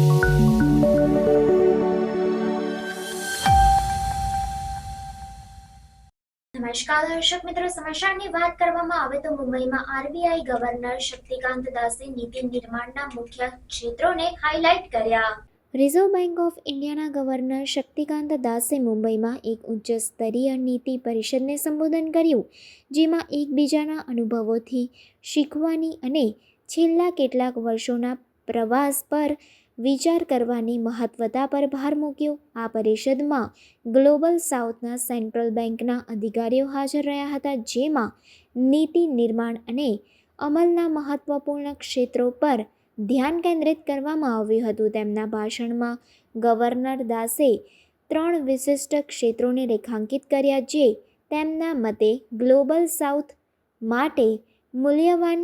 નમસ્કાર દર્શક મિત્રો, સમાચારની વાત કરવામાં આવે તો મુંબઈમાં આરબીઆઈ ગવર્નર શક્તિકાંત દાસે નીતિ નિર્માણના મુખ્ય ક્ષેત્રોને હાઇલાઇટ કર્યા. રિઝર્વ બેંક ઓફ ઇન્ડિયાના ગવર્નર શક્તિકાંત દાસે મુંબઈમાં એક ઉચ્ચ સ્તરીય નીતિ પરિષદને સંબોધન કર્યું, જેમાં એકબીજાના અનુભવોથી શીખવાની અને છેલ્લા કેટલાક વર્ષોના પ્રવાસ પર વિચાર કરવાની મહત્વતા પર ભાર મૂક્યો. આ પરિષદમાં ગ્લોબલ સાઉથના સેન્ટ્રલ બેંકના અધિકારીઓ હાજર રહ્યા હતા, જેમાં નીતિ નિર્માણ અને અમલના મહત્વપૂર્ણ ક્ષેત્રો પર ધ્યાન કેન્દ્રિત કરવામાં આવ્યું હતું. તેમના ભાષણમાં ગવર્નર દાસે ત્રણ વિશિષ્ટ ક્ષેત્રોને રેખાંકિત કર્યા, જે તેમના મતે ગ્લોબલ સાઉથ માટે મૂલ્યવાન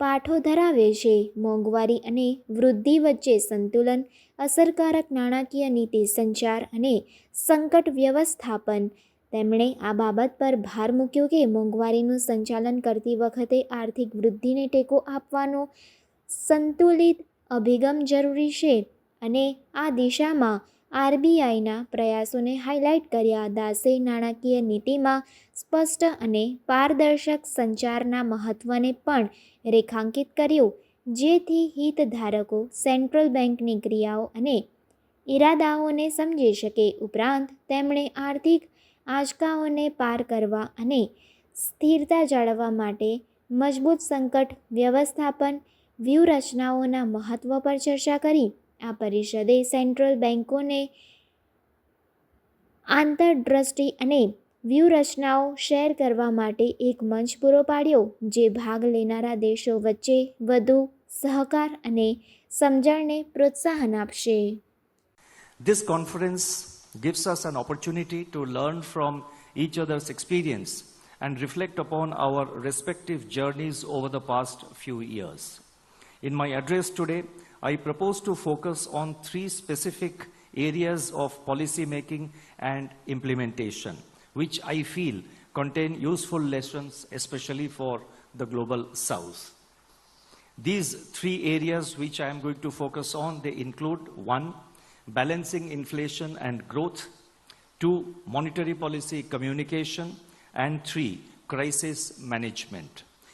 પાઠો ધરાવે છે. મોંઘવારી અને વૃદ્ધિ વચ્ચે સંતુલન, અસરકારક નાણાકીય નીતિ સંચાર અને સંકટ વ્યવસ્થાપન. તેમણે આ બાબત પર ભાર મૂક્યો કે મોંઘવારીનું સંચાલન કરતી વખતે આર્થિક વૃદ્ધિને ટેકો આપવાનો સંતુલિત અભિગમ જરૂરી છે અને આ દિશામાં આરબીઆઈના પ્રયાસોને હાઇલાઇટ કર્યા. દાસે નાણાકીય નીતિમાં સ્પષ્ટ અને પારદર્શક સંચારના મહત્ત્વને પણ રેખાંકિત કર્યું, જેથી હિતધારકો સેન્ટ્રલ બેંકની ક્રિયાઓ અને ઈરાદાઓને સમજી શકે. ઉપરાંત, તેમણે આર્થિક આંચકાઓને પાર કરવા અને સ્થિરતા જાળવવા માટે મજબૂત સંકટ વ્યવસ્થાપન વ્યૂહરચનાઓના મહત્ત્વ પર ચર્ચા કરી. આ પરિષદે સેન્ટ્રલ બેન્કોને આંતરદ્રષ્ટિ અને વ્યૂહરચનાઓ શેર કરવા માટે એક મંચ પૂરો પાડ્યો જે ભાગ લેનારા દેશો વચ્ચે વધુ સહકાર અને સમજણને પ્રોત્સાહન આપશે This conference gives us an opportunity to learn from each other's experience and reflect upon our respective journeys over the past few years. In my address today, I propose to focus on three specific areas of policy making and implementation, which I feel contain useful lessons, especially for the global south. These three areas which I am going to focus on, they include one, balancing inflation and growth, two, monetary policy communication, and three, crisis management.